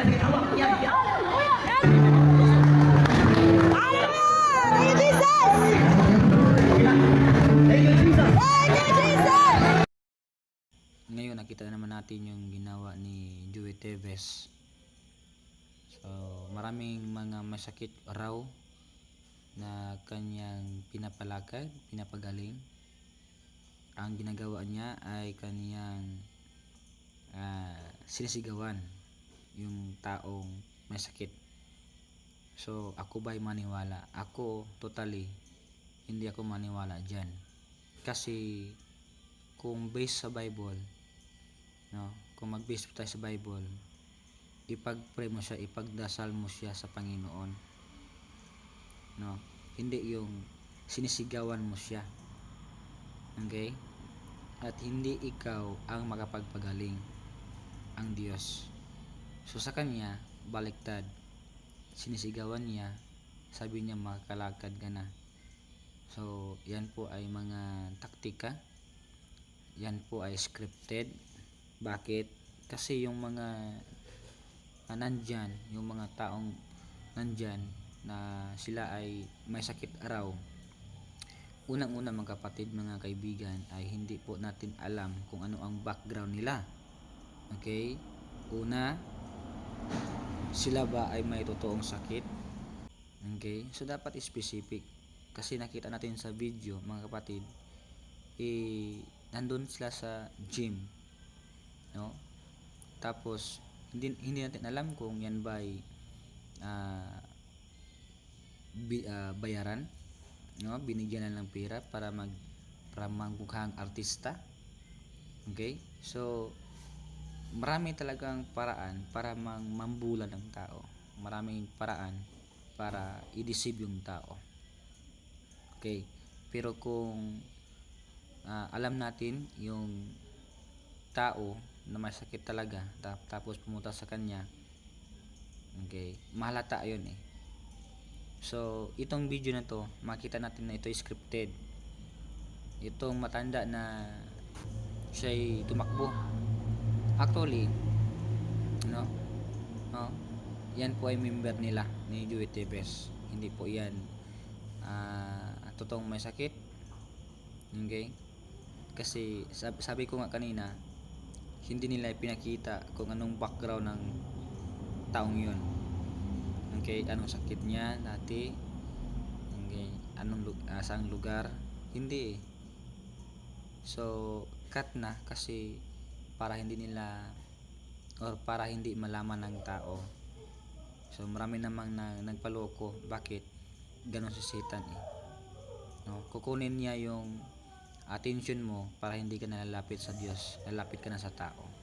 Ngayon nakita naman natin yung ginawa ni Joey Teves. So, maraming mga masakit raw na kanyang pinapalakad, pinapagaling. Ang ginagawa niya ay kanyang ah, sinisigawan yung taong may sakit. So, ako ba'y maniwala? Ako, totally, hindi ako maniwala dyan. Kasi, kung based sa Bible, no, kung mag-base tayo sa Bible, ipag-pray mo siya, ipagdasal mo siya sa Panginoon. No, hindi yung sinisigawan mo siya. Okay? At hindi ikaw ang makapagpagaling ang Diyos. So sa kanya, baliktad. Sinisigawan niya, sabi niya makakalakad ka na. So, yan po ay mga taktika. Yan po ay scripted. Bakit? Kasi yung mga na nandyan, yung mga taong nandyan na sila ay may sakit araw. Unang-una mga kapatid, mga kaibigan, ay hindi po natin alam kung ano ang background nila. Okay? Una, sila ba ay may totoong sakit? Okay? So dapat specific. Kasi nakita natin sa video, mga kapatid, eh, nandun sila sa gym. No? Tapos, hindi, hindi natin alam kung yan ba ay ah, bi- ah, bayaran. No? Binigyan na ng pera para mag para artista. Okay? So, marami talagang paraan para mang mambulan ng tao. Maraming paraan para i-deceive yung tao. Okay? Pero kung ah, alam natin yung tao na may sakit talaga tap- tapos pumunta sa kanya okay mahalata yun eh so itong video na to makita natin na ito ay scripted itong matanda na siya'y tumakbo actually no? No? Yan po ay member nila ni Joey Tevez. Hindi po yan ah totoong may sakit. Okay? Kasi sab- sabi ko nga kanina hindi nila pinakita kung anong background ng taong yun. Okay? Anong sakit niya dati? Okay? Anong ah, saang lugar? Hindi eh. So cut na kasi para hindi nila or para hindi malaman ng tao. So marami namang na, nagpaloko bakit ganon si Satan eh. No? Kukunin niya yung attention mo para hindi ka nalalapit sa Diyos lalapit ka na sa tao